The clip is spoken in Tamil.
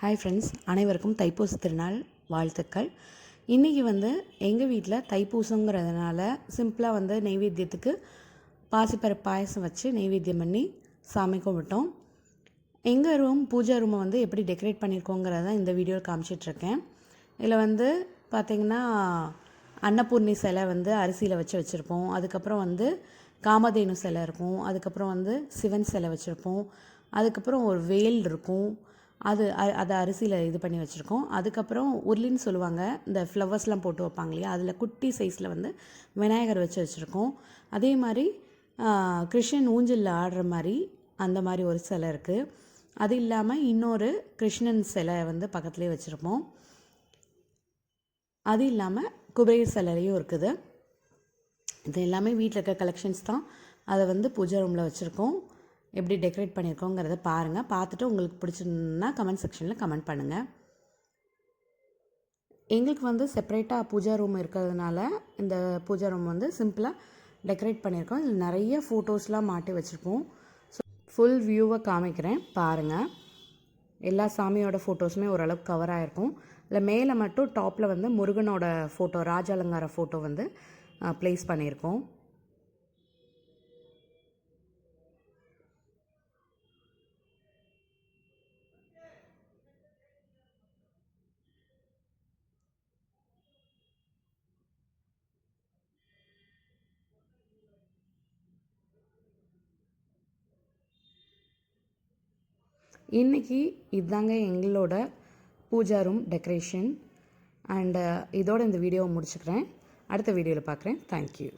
ஹாய் ஃப்ரெண்ட்ஸ் அனைவருக்கும் தைப்பூச திருநாள் வாழ்த்துக்கள். இன்றைக்கி வந்து எங்கள் வீட்டில் தைப்பூசங்கிறதுனால சிம்பிளாக வந்து நெய்வேத்தியத்துக்கு பாசிப்பருப்பு பாயசம் வச்சு நெய்வேத்தியம் பண்ணி சாமி கும்பிட்டோம். எங்கள் ரூம் பூஜா ரூமை வந்து எப்படி டெக்கரேட் பண்ணியிருக்கோங்கிறத இந்த வீடியோவில் காமிச்சிட்ருக்கேன். இதில் வந்து பார்த்திங்கன்னா அன்னபூர்ணி சிலை வந்து அரிசியில் வச்சு வச்சுருப்போம். அதுக்கப்புறம் வந்து காமதேனு சிலை இருக்கும். அதுக்கப்புறம் வந்து சிவன் சிலை வச்சுருப்போம். அதுக்கப்புறம் ஒரு வேல் இருக்கும். அது அ- அதை அரிசியில் இது பண்ணி வச்சுருக்கோம். அதுக்கப்புறம் உருளின்னு சொல்லுவாங்க. இந்த ஃப்ளவர்ஸ்லாம் போட்டு வைப்பாங்க இல்லையா? அதில் குட்டி சைஸில் வந்து விநாயகர் வச்சு வச்சுருக்கோம். அதே மாதிரி கிருஷ்ணன் ஊஞ்சலில் ஆடுற மாதிரி அந்த மாதிரி ஒரு சிலை இருக்குது அது இல்லாமல் இன்னொரு கிருஷ்ணன் சிலை வந்து பக்கத்துலேயே வச்சுருப்போம். அது இல்லாமல் குபேர் சிலையும் இருக்குது. இது எல்லாமே வீட்டில் இருக்க கலெக்ஷன்ஸ் தான். அதை வந்து பூஜா ரூமில் வச்சுருக்கோம். எப்படி டெக்கரேட் பண்ணியிருக்கோங்கிறத பாருங்கள் பார்த்துட்டு உங்களுக்கு பிடிச்சிருந்தா கமெண்ட் செக்ஷனில் கமெண்ட் பண்ணுங்கள் எங்களுக்கு வந்து செப்பரேட்டாக பூஜா ரூம் இருக்கிறதுனால இந்த பூஜா ரூம் வந்து சிம்பிளாக டெக்கரேட் பண்ணியிருக்கோம் இதில் நிறைய ஃபோட்டோஸ்லாம் மாட்டி வச்சுருப்போம். ஸோ ஃபுல் வியூவை காமிக்கிறேன். பாருங்கள் எல்லா சாமியோட ஃபோட்டோஸுமே ஓரளவுக்கு கவர் ஆகிருக்கும் இல்லை மேலே மட்டும் டாப்பில் வந்து முருகனோட ஃபோட்டோ ராஜ அலங்கார ஃபோட்டோ வந்து ப்ளேஸ் பண்ணியிருக்கோம் இன்றைக்கி இதுதாங்க எங்களோட பூஜா ரூம் டெக்கரேஷன் அண்டு இதோட இந்த வீடியோவை முடிச்சுக்கிறேன். அடுத்த வீடியோவில் பார்க்குறேன் தேங்க்யூ